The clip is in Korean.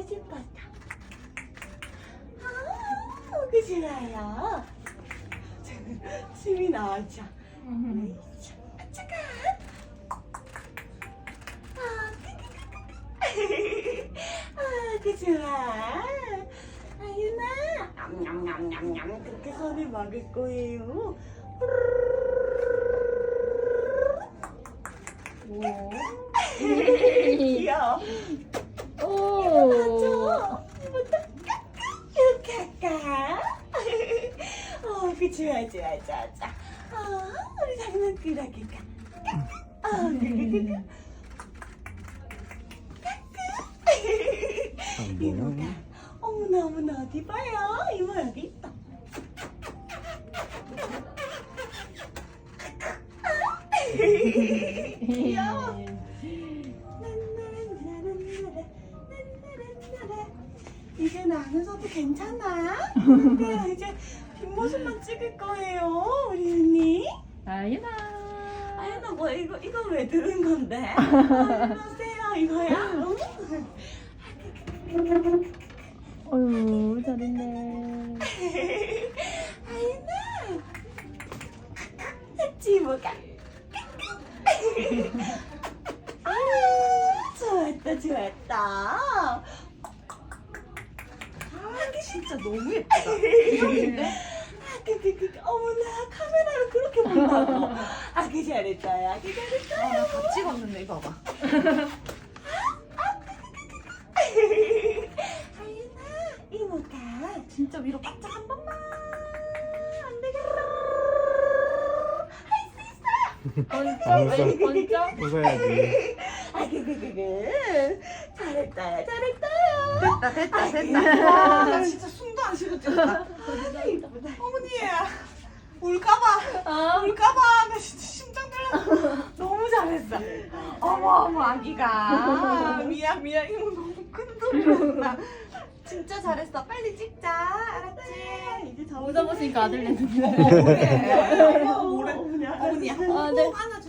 보고 싶었다. 아, 그 좋아요. 침이 나왔죠. 으이차, 잠깐. 아, 아, 그 좋아. 아유나, 냠냠냠냠냠 그렇게 손을 먹을 거예요. 귀여워. 오. 맞아. 이것도 이렇게 할까? 어, 그 좋아, 좋아, 좋아, 좋아. 어, 우리 장난꾸러기가. 어, 그, 그, 그, 그. 이모가 어머나 어머나 어디 봐요 이모 여기 있다 귀여워 이제 나눠서도 괜찮아? 근데 이제 뒷모습만 찍을 거예요 우리 언니 아유나. 아연아 뭐 이거 이거 왜 들은 건데? 안녕하세요 이거야? 응? 어유 잘했네. 아연아 했지 뭐가 아 좋았다 좋았다 아 진짜 너무 예쁘다? 아, 그, 그, 그, 어머나 카메라로 그렇게 본다고 아 그 잘했다 아그 잘했다 아, 나 다 찍었는데 이거 봐봐. 아윤아 이모가 진짜 위로 바짝 한 번만 안 되겠다 번쩍 번쩍. 웃어야지. 잘했다 잘했다 됐다, 됐다, 됐다. 아, 나 진짜 숨도 안 쉬고 찍었다. 어머니, 울까봐, 아. 울까봐. 나 진짜 심장 떨려. 너무 잘했어. 어머, 어머, 아기가. 미안, 미안. 이거 너무 큰 소리였나. 진짜 잘했어. 빨리 찍자. 알았지? 이제 저 웃어보시니까 아들 내는. 어머, 그래. 어머, 어머나 어머니, 어머니, 아, 꼭 네. 하나